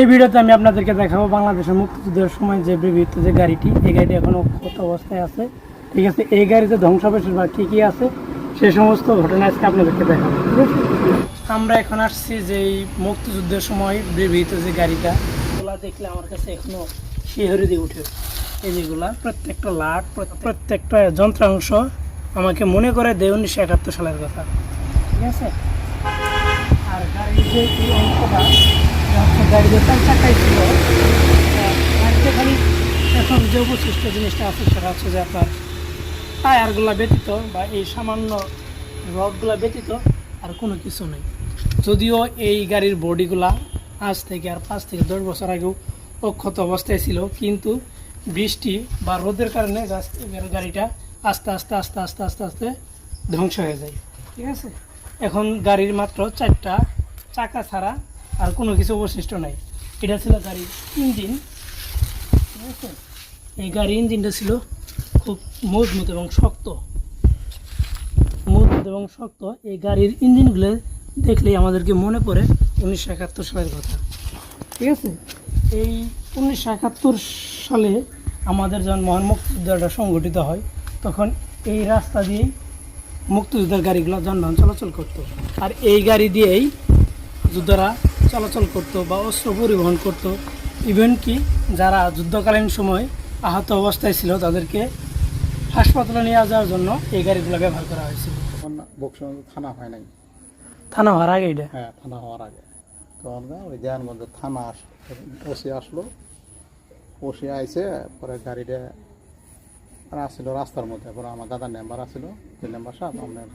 এই ভিডিওতে আমি আপনাদেরকে দেখাবো বাংলাদেশের মুক্তিযুদ্ধের সময় যে ব্যবহৃত যে গাড়িটি, এই গাড়িটি এখনও কত অবস্থায় আছে। ঠিক আছে, এই গাড়িতে ধ্বংসাবশেষ বা কী কী আছে, সে সমস্ত ঘটনা আজকে আপনাদেরকে দেখাবো আমরা এখন আসছি যে এই মুক্তিযুদ্ধের সময় ব্যবহৃত যে গাড়িটা ওগুলা দেখলে আমার কাছে এখনও শিহরি দিয়ে উঠে এই যেগুলা, প্রত্যেকটা লাট, প্রত্যেকটা যন্ত্রাংশ আমাকে মনে করে দেয় উনিশশো একাত্তর সালের কথা। ঠিক আছে? আর গাড়ির যে এই অংশটা চার চাকাই ছিল। খালি এখন জিনিসটা আছে হচ্ছে যে আপনার টায়ারগুলা ব্যতীত বা এই সামান্য ব্যতীত আর কোনো কিছু নেই। যদিও এই গাড়ির বডিগুলা আজ থেকে আর পাঁচ থেকে দশ বছর আগেও অক্ষত অবস্থায় ছিল, কিন্তু বৃষ্টি বা রোদের কারণে গাড়িটা আস্তে আস্তে আস্তে আস্তে আস্তে আস্তে ধ্বংস হয়ে যায়। ঠিক আছে? এখন গাড়ির মাত্র চারটা চাকা ছাড়া আর কোনো কিছু অবশিষ্ট নাই। এটা ছিল গাড়ির ইঞ্জিন। ঠিক আছে এই গাড়ির ইঞ্জিনটা ছিল খুব মজবুত এবং শক্ত। মজবুত এবং শক্ত। এই গাড়ির ইঞ্জিনগুলো দেখলেই আমাদেরকে মনে পড়ে উনিশশো একাত্তর সালের কথা। ঠিক আছে? এই উনিশশো একাত্তর সালে আমাদের যখন মহান মুক্তিযুদ্ধটা সংগঠিত হয়, তখন এই রাস্তা দিয়েই মুক্তিযুদ্ধের গাড়িগুলো যানবাহন চলাচল করতো। আর এই গাড়ি দিয়েই যোদ্ধারা চলাচল করতো বা অস্ত্র পরিবহন করতো। ইভেন কি যারা যুদ্ধকালীন সময় আহত অবস্থায় ছিল তাদেরকে হাসপাতালে নিয়ে যাওয়ার জন্য এই গাড়িগুলো ব্যবহার করা হয়েছিল। থানা হয় নাই? থানা হওয়ার আগে এটা? হ্যাঁ থানা হওয়ার আগে। তখন ওই দেয়ানগঞ্জ থানা আস ওসি আসলো। ওসি আইসে পরে গাড়িটা আর আসছিল রাস্তার মধ্যে। পরে আমার দাদার নাম্বার আসছিল যে নাম্বার সাহেব আপনার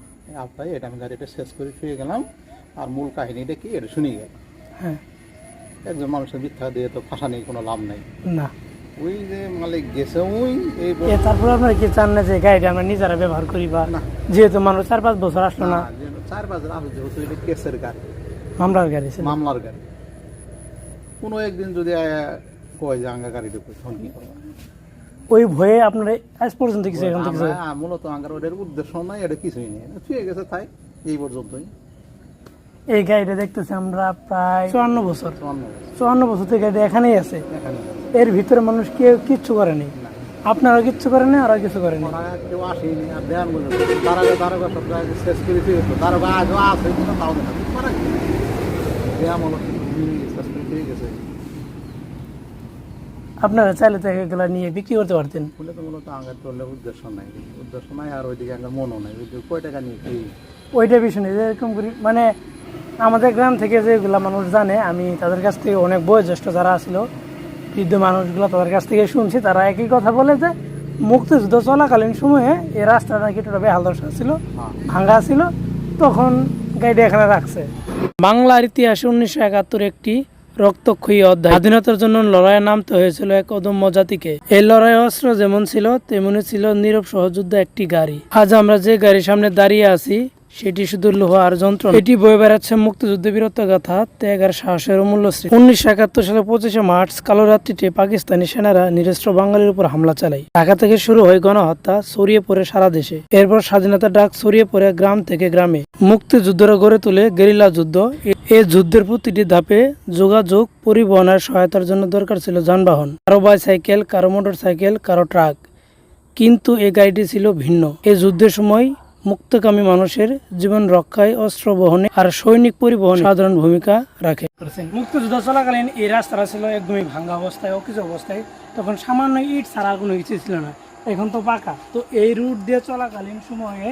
আপনাই এটা আমি গাড়িটা শেষ করে ফিরে গেলাম। আর মূল কাহিনীটা কি এটা শুনি গেল হ্যাঁ। একজন মানুষের মিথ্যা দিয়ে তো ফাঁসা নেই কোনো লাভ নেই। না। ওই যে মালিক গেছে ওই এই আপনারা কি চান না যে গাড়িটা আমরা নিজেরা ব্যবহার করি বা যেহেতু মানুষ চার পাঁচ বছর আসলো না? চার আসে যেহেতু কেসের গাড়ি। মামলার গাড়ি মামলার গাড়ি। কোনো একদিন যদি কয় যে আঙ্গা গাড়ি ঢুকে তখন কি করব? ওই ভয়ে আপনারা আজ পর্যন্ত কিছু এখন থেকে মূলত আঙ্গার ওটার উদ্দেশ্য নাই এটা কিছুই নেই। ছুঁয়ে গেছে তাই এই পর্যন্তই। এই গাড়িটা দেখতেছি আমরা প্রায় চুয়ান্ন বছর। চুয়ান্ন বছর। থেকে গাড়িটা এখানেই আছে। এর ভিতরে মানুষ কেউ কিচ্ছু করেনি। আপনারা কিচ্ছু করেনি আর কিছু করেনি। ওরা কেউ আসেনি আর দেয়ার মধ্যে দারোগা দারোগা সব শেষ করে ফিরে গেছে দারোগা আজও আছে কিন্তু তাও দেখা করা কি? দেয়া শেষ করে ফিরে গেছে। আপনারা চাইলে তো এগুলো নিয়ে বিক্রি করতে পারতেন। বলে তো মূলত আঙ্গার চললে উদ্দেশ্য নাই। উদ্দেশ্য নাই আর ওইদিকে আঙ্গার মনও নাই। কয় টাকা নিয়ে ওইটা বিষয় নেই যেরকম করি মানে আমাদের গ্রাম থেকে যেগুলা মানুষ জানে, আমি তাদের কাছ থেকে অনেক বয়োজ্যেষ্ঠ যারা ছিল বৃদ্ধ মানুষগুলো তাদের কাছ থেকে শুনছি। তারা একই কথা বলে যে, মুক্তিযুদ্ধ চলাকালীন সময়ে এই রাস্তাটা কিছুটা বেহাল দশা ছিল, ভাঙ্গা ছিল, তখন গাড়িটা এখানে রাখছে। বাংলার ইতিহাসে উনিশশো একাত্তর একটি রক্তক্ষয়ী অধ্যায়। স্বাধীনতার জন্য লড়াইয়ে নামতে হয়েছিল এক অদম্য জাতিকে। এই লড়াই অস্ত্র যেমন ছিল, তেমনি ছিল নীরব সহযোদ্ধা একটি গাড়ি। আজ আমরা যে গাড়ির সামনে দাঁড়িয়ে আছি সেটি শুধু লোহার যন্ত্র এটি বয়ে বেড়াচ্ছে মুক্তিযুদ্ধ বীরত্ব গাথা আর সাহসের অমূল্য স্মৃতি। উনিশশো একাত্তর সালে পঁচিশে মার্চ, কালো রাত্রিতে পাকিস্তানি সেনারা নিরস্ত্র বাঙালির উপর হামলা চালায়। ঢাকা থেকে শুরু হয় গণহত্যা ছড়িয়ে পড়ে সারা দেশে। এরপর স্বাধীনতা ডাক ছড়িয়ে পড়ে গ্রাম থেকে গ্রামে। মুক্তিযুদ্ধরা গড়ে তুলে গেরিলা যুদ্ধ। এ- যুদ্ধের প্রতিটি ধাপে যোগাযোগ পরিবহনের সহায়তার জন্য দরকার ছিল যানবাহন। কারও বাইসাইকেল, কারও মোটর সাইকেল কারও ট্রাক। কিন্তু এই গাড়িটি ছিল ভিন্ন। এই যুদ্ধের সময় মুক্তকামী মানুষের জীবন রক্ষায়, অস্ত্র বহনে আর সৈনিক পরিবহনে সাধারণ ভূমিকা রাখে। মুক্তিযুদ্ধ চলাকালীন এই রাস্তাটা ছিল একদমই ভাঙ্গা অবস্থায় অকিচ অবস্থায়। তখন সামান্য ইট ছাড়া কোনো কিছু ছিল না। এখন তো পাকা। তো এই রুট দিয়ে চলাকালীন সময়ে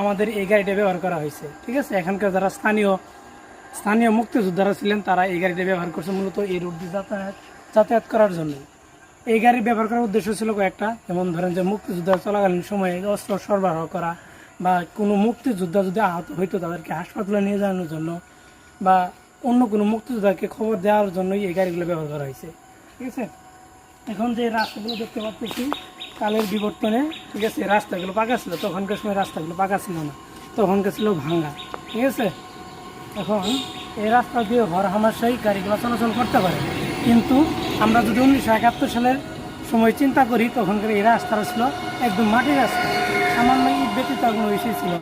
আমাদের এই গাড়িটা ব্যবহার করা হয়েছে, ঠিক আছে? এখানকার যারা স্থানীয় স্থানীয় মুক্তিযোদ্ধারা ছিলেন, তারা এই গাড়িটা ব্যবহার করছে মূলত এই রুট দিয়ে যাতায়াত যাতায়াত করার জন্য এই গাড়ি ব্যবহার করার উদ্দেশ্য ছিল কয়েকটা। যেমন ধরেন যে মুক্তিযুদ্ধ চলাকালীন সময়ে অস্ত্র সরবরাহ করা বা কোনো মুক্তিযোদ্ধা যদি আহত হইতো তাদেরকে হাসপাতালে নিয়ে যাওয়ার জন্য বা অন্য কোনো মুক্তিযোদ্ধাকে খবর দেওয়ার জন্যই এই গাড়িগুলো ব্যবহার করা হয়েছে। ঠিক আছে? এখন যে রাস্তাগুলো দেখতে পাচ্ছি কালের বিবর্তনে, ঠিক আছে, রাস্তাগুলো পাকা ছিল, তখনকার সময় রাস্তাগুলো পাকা ছিল না, তখনকার ছিল ভাঙ্গা, ঠিক আছে? এখন এই রাস্তা দিয়ে ঘর হামাশাই গাড়িগুলো চলাচল করতে পারে। কিন্তু আমরা যদি উনিশশো একাত্তর সালের সময় চিন্তা করি, তখনকার এই রাস্তাটা ছিল একদম মাটির রাস্তা। সামান্য মেয়ে বেটি আর কোনো বিষয় ছিল না।